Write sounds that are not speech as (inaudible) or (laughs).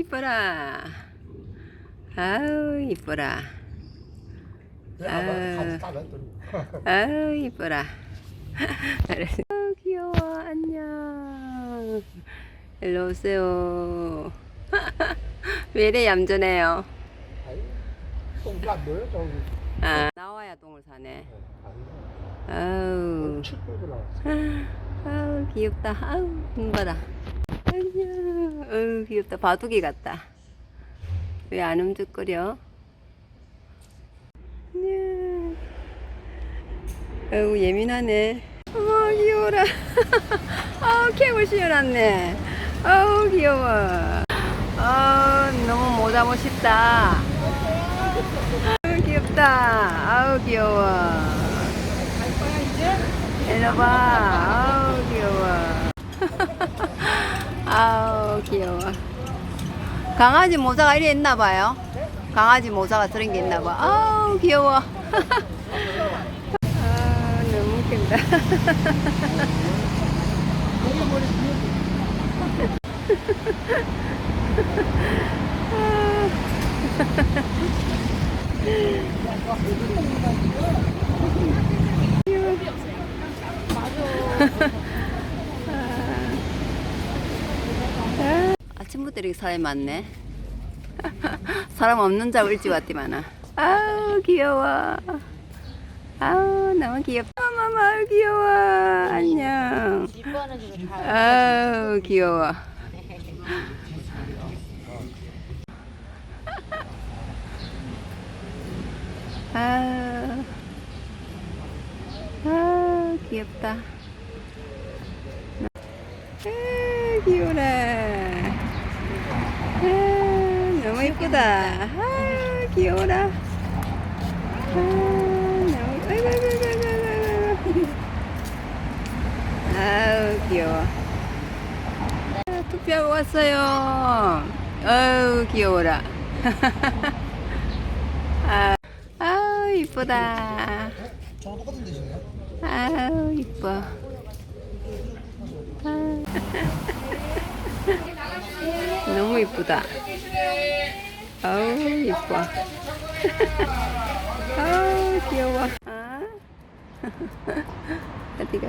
이뻐라. 아우, 이뻐라. 아. (laughs) 아우, 이뻐라. (laughs) 알았어. 아우, 귀여워. 안녕. 일로 오세요. (laughs) 왜 이래 얌전해요? 아이 똥도 안 넣어요 똥 아, 나와야 똥을 사네. 아우. 칠끌고 나왔어 아우 귀엽다. 아우 눈 봐라. 안녕. 아우 귀엽다. 바둑이 같다. 왜 안 움직거려? 아우 예민하네. 어머 귀여워라. 아우 캡을 씌워놨네. 아우 귀여워. 아 너무 모자 멋있다. 아우 귀엽다. 아우 귀여워. 일로 봐. 아우, 귀여워. (laughs) 아우, 귀여워. 강아지 모자가 이래 있나 봐요. 강아지 모자가 저런 게 있나 봐. 아우, 귀여워. (laughs) 아, 너무 웃긴다. (laughs) (laughs) 이렇게 사람이 많네. (laughs) 사람 없는 자고 일찍 왔디만아. 아우 귀여워. 아우 너무 귀엽다. 마마 아우 귀여워. 안녕. 아우 귀여워. (laughs) 아, 아 귀엽다. 아, 귀여워라. 이쁘다. 아, 귀여워라. 아, 너무, 아이고, 아이고, 아이고, 아이고, 아이고. 아우, 귀여워. 아, 투표하고 왔어요. 아우, 귀여워라. (laughs) 아, 아우, 이쁘다. 아우 이뻐. 아. (laughs) 너무 이쁘다. 아우 이뻐. (laughs) 아우 귀여워. 아. (laughs) 어디가?